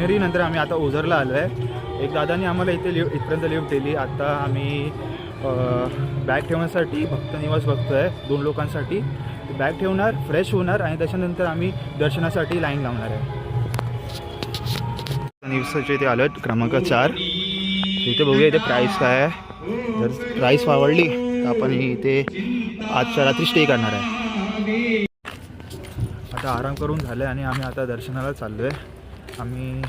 शिवनेरी नंतर आम्ही आता ओझरला आलो आहे. एक दादाने आम्हाला इथे लिव इथपर्यंत लिफ्ट दिली. आता आम्ही बॅग ठेवण्यासाठी भक्त निवास बघतो आहे दोन लोकांसाठी. बॅग ठेवणार फ्रेश होणार आणि त्याच्यानंतर आम्ही दर्शनासाठी लाईन लावणार आहे. निवसाच्या इथे आलो क्रमांक चार. इथे बघूया इथे प्राईस काय आहे. जर प्राईस आवडली तर आपण इथे आजच्या रात्री स्टे करणार आहे. आता आराम करून झालं आहे आणि आम्ही आता दर्शनाला चाललो आहे आम्ही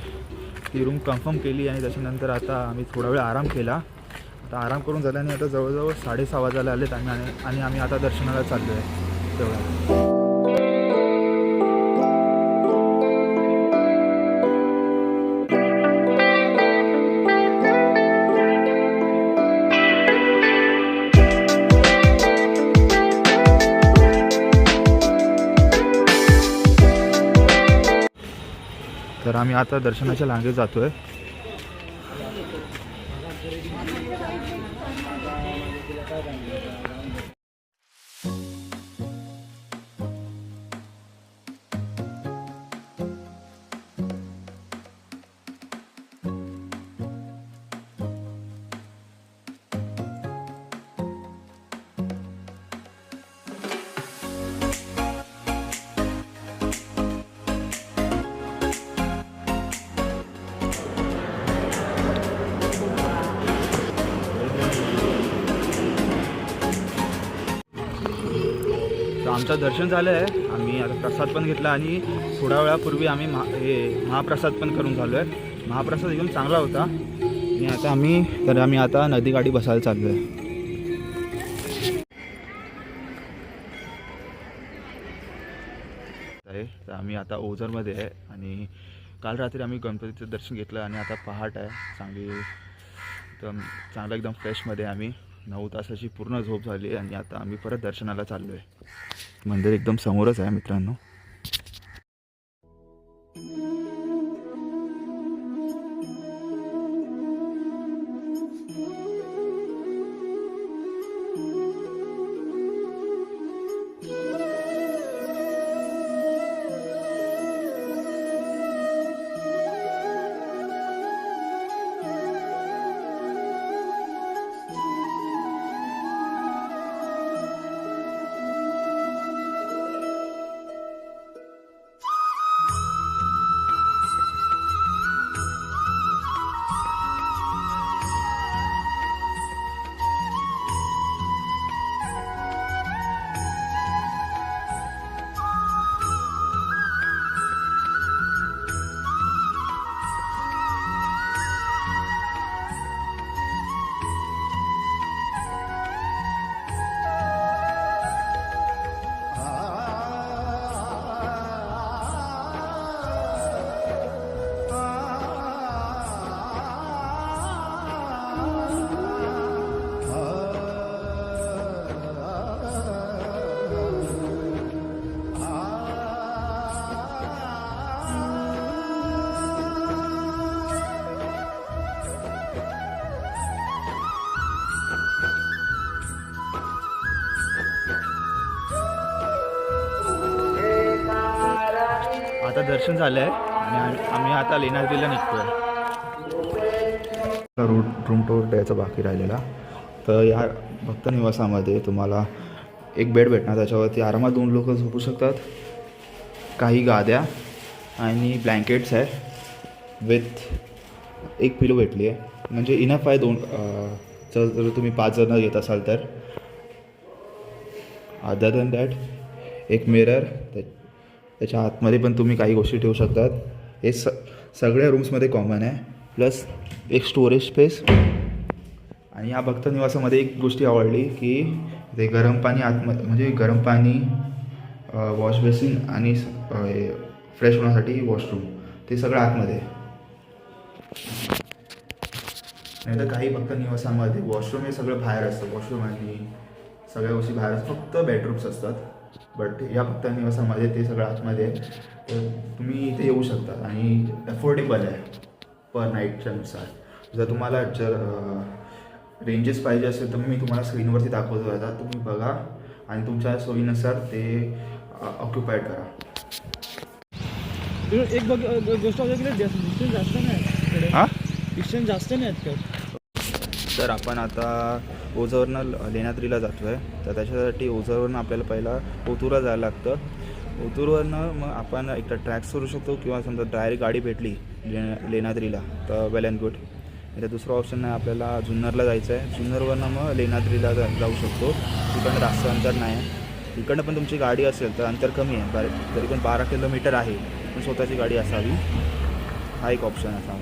ती रूम कन्फर्म केली आणि त्याच्यानंतर आता आम्ही थोडा वेळ आराम केला. आता आराम करून झाल्याने आता जवळजवळ साडेसहा वाजायला आलेत आम्ही आणि आणि आम्ही आता दर्शनाला चाललो आहे तेवढा. तर आम्ही आता दर्शनाच्या लांगे जातोय. आहे आमचं दर्शन झालं आहे. आम्ही आता प्रसाद पण घेतला आणि थोड्या वेळापूर्वी आम्ही महा हे महाप्रसाद पण करून झालो आहे. महाप्रसाद एकदम चांगला होता. आणि आता आम्ही तर आम्ही आता नदी गाडी बसायला चाललो आहे. तर आम्ही आता ओझरमध्ये आहे आणि काल रात्री आम्ही गणपतीचं दर्शन घेतलं आणि आता पहाट आहे. चांगली एकदम चांगलं एकदम फ्रेशमध्ये आम्ही नऊ तासाची पूर्ण झोप झाली आणि आता आम्ही परत दर्शनाला चाललो आहे. मंदिर एकदम समोरच आहे मित्रांनो. दर्शन झालं आहे आणि आम्ही- आता आता निघतो आहे रूट रूम टूर द्यायचा बाकी राहिलेला. तर या भक्त निवासामध्ये तुम्हाला एक बेड भेटणार. त्याच्यावरती आरामात दोन लोक झोपू शकतात. काही गाद्या आणि ब्लँकेट्स आहे विथ एक पिलो भेटली आहे. म्हणजे इनफ आहे दोन जर जर तुम्ही पाच जणं येत असाल तर. अदर दॅन दॅट एक मिरर त्याच्या आतमध्ये पण तुम्ही काही गोष्टी ठेवू शकतात. हे स सगळ्या रूम्समध्ये कॉमन आहे. प्लस एक स्टोरेज स्पेस आणि या भक्त निवासामध्ये एक गोष्टी आवडली की ते गरम पाणी आतम म्हणजे गरम पाणी वॉश बेसिन आणि फ्रेश होण्यासाठी वॉशरूम ते सगळं आतमध्ये. आहे नाही तर काही भक्त निवासामध्ये वॉशरूम हे सगळं बाहेर असतं. वॉशरूम आणि सगळ्या गोष्टी बाहेर असतात. फक्त बेडरूम्स असतात. बट या भक्त निवासामध्ये ते सगळं आतमध्ये आहे तर तुम्ही इथे येऊ शकता आणि अफोर्डेबल आहे पर नाईटच्या नुसार. जर तुम्हाला जर रेंजेस पाहिजे असेल तर मी तुम्हाला स्क्रीनवरती दाखवतो आता. तुम्ही बघा आणि तुमच्या सोयीनुसार ते ऑक्युपाईड करा. एक बघ गोष्ट जास्त नाही हां? डिस्टन्स जास्त नाही आहेत का तर आपण आता ओझरवरनं लेण्याद्रीला जातो आहे तर त्याच्यासाठी ओझरवरनं आपल्याला पहिला ओतूरला जायला लागतं. ओतूरवरनं मग आपण एकदा ट्रॅक्स करू शकतो किंवा समजा डायरेक्ट गाडी भेटली ले लेण्याद्रीला तर वेल अँड गुड आता दुसरं ऑप्शन आहे आपल्याला जुन्नरला जायचं आहे जुन्नरवरनं मग लेण्याद्रीला जा जाऊ शकतो. तिकडनं जास्त अंतर नाही आहे. तिकडनं पण तुमची गाडी असेल तर अंतर कमी आहे. बार तरी पण बारा किलोमीटर आहे. पण स्वतःची गाडी असावी. हा एक ऑप्शन असा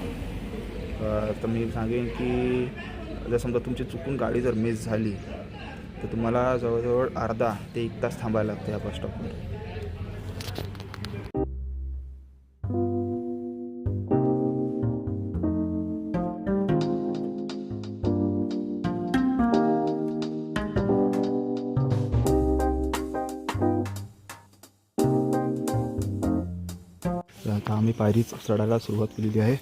तर मी सांगेन की जर समजा तुमची चुकून गाडी जर मिस झाली तर तुम्हाला जवळजवळ अर्धा ते एक तास थांबायला लागतं या बस स्टॉपवर आता आम्ही पायरीच चढायला सुरुवात केलेली आहे.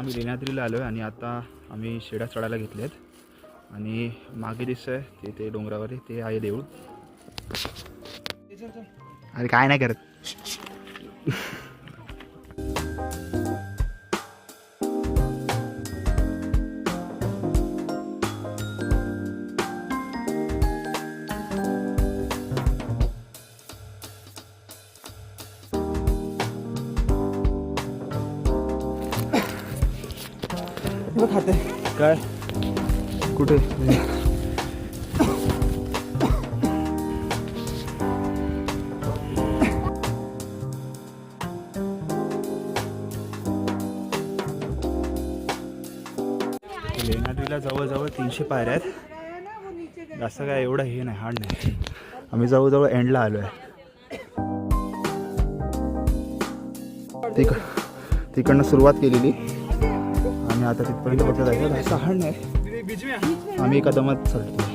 आम्ही लेण्याद्रीला आलो आहे आणि आता आम्ही शेड्या चढायला घेतल्या आहेत आणि मागे दिसतं आहे ते ते डोंगरावर आहे, ते आहे देऊळ. अरे काय नाही करत. खाते. काय? कुठे? लेण्याद्रीला जवळजवळ तीनशे पायऱ्या आहेत. जास्त काय एवढं हे नाही हार्ड नाही. आम्ही जवळजवळ एंडला आलो आहे तिक तिकडनं सुरुवात केलेली. आता तिथपर्यंत फक्त जायचं. नाही आम्ही एका दमात चढतो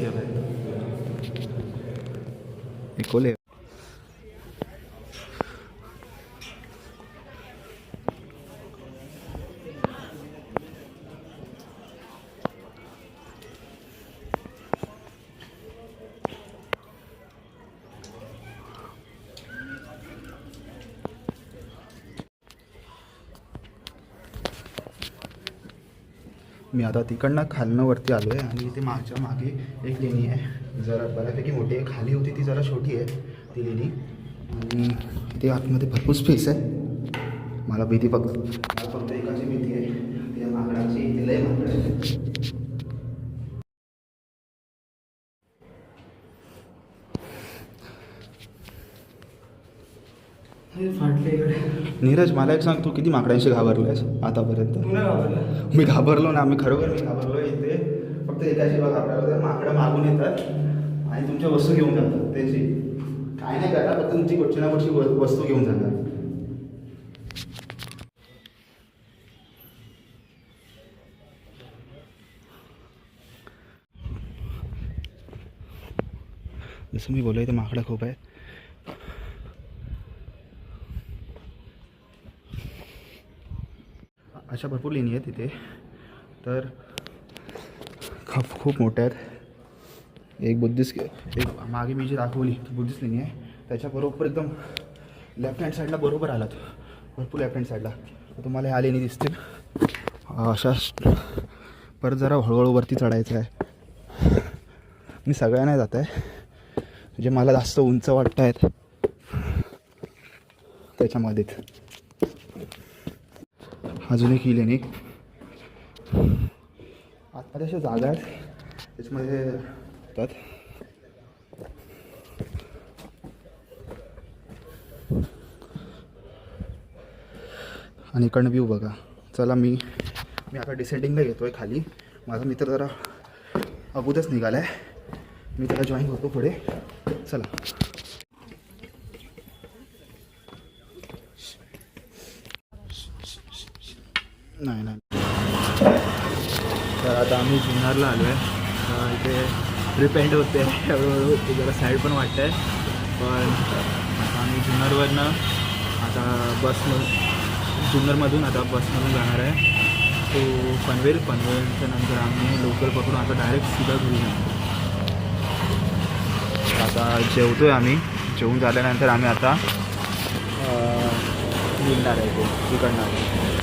शकता मी आता तिकडनं खालनं वरती आलो आहे आणि इथे मागच्या मागे एक लेणी आहे. जरा बऱ्यापैकी मोठी आहे. खाली होती ती जरा छोटी आहे ती लेणी. आणि इथे आतमध्ये भरपूर स्पेस आहे. मला भीती फक्त मला फक्त एकाची भीती आहे. त्या माकडाची इथे लय माकड आहे. नीरज मला एक सांग तू किती माकडांशी घाबरलायस आतापर्यंत? मी घाबरलो ना मी खरोखर मी घाबरलो इथे. फक्त एकाची बघा आपल्याला माकडं मागून येतात आणि तुमच्या वस्तू घेऊन जातात त्याची. काय नाही करणार फक्त तुमची कुठची ना कुठची वस्तू घेऊन जाणार जसं मी बोललो इथे माकडं खूप आहे अशा भरपूर लेणी आहेत तिथे तर खूप खूप मोठ्या आहेत. एक बुद्धिस्ट एक मागे मी जी दाखवली ती बुद्धिस्ट लेणी आहे. त्याच्याबरोबर एकदम लेफ्ट हँड साईडला बरोबर आलात. भरपूर लेफ्ट हँड साईडला तुम्हाला ह्या लेणी दिसतील. अशा परत जरा हळूहळू वरती चढायचं आहे. मी सगळ्यांना जात आहे जे मला जास्त उंच वाटत आहेत त्याच्यामध्येच अजून एक ही लेणी आतमध्ये अशा जागा आहेत. त्याच्यामध्ये येतात. आणि इकडनं व्ह्यू बघा. चला मी मी आता डिसेंडिंगला येतो आहे खाली. माझा मित्र जरा अगोदरच निघाला आहे मी त्याला जॉईन होतो पुढे. चला नाही नाही तर आता आम्ही जुन्नरला आलो आहे. इथे रिपेंड होते. हळूहळू ते जरा साईड पण वाटतं आहे पण आता आम्ही जुन्नरवरनं आता बसमधून जुन्नरमधून आता बसमधून जाणार आहे. तो पनवेल पनवेलच्या नंतर आम्ही लोकल पकडून आता डायरेक्ट सीधा घरी जाणार आता जेवतो आहे आम्ही. जेवून झाल्यानंतर आम्ही आता निघणार आहे तिकडणार तिकडनं.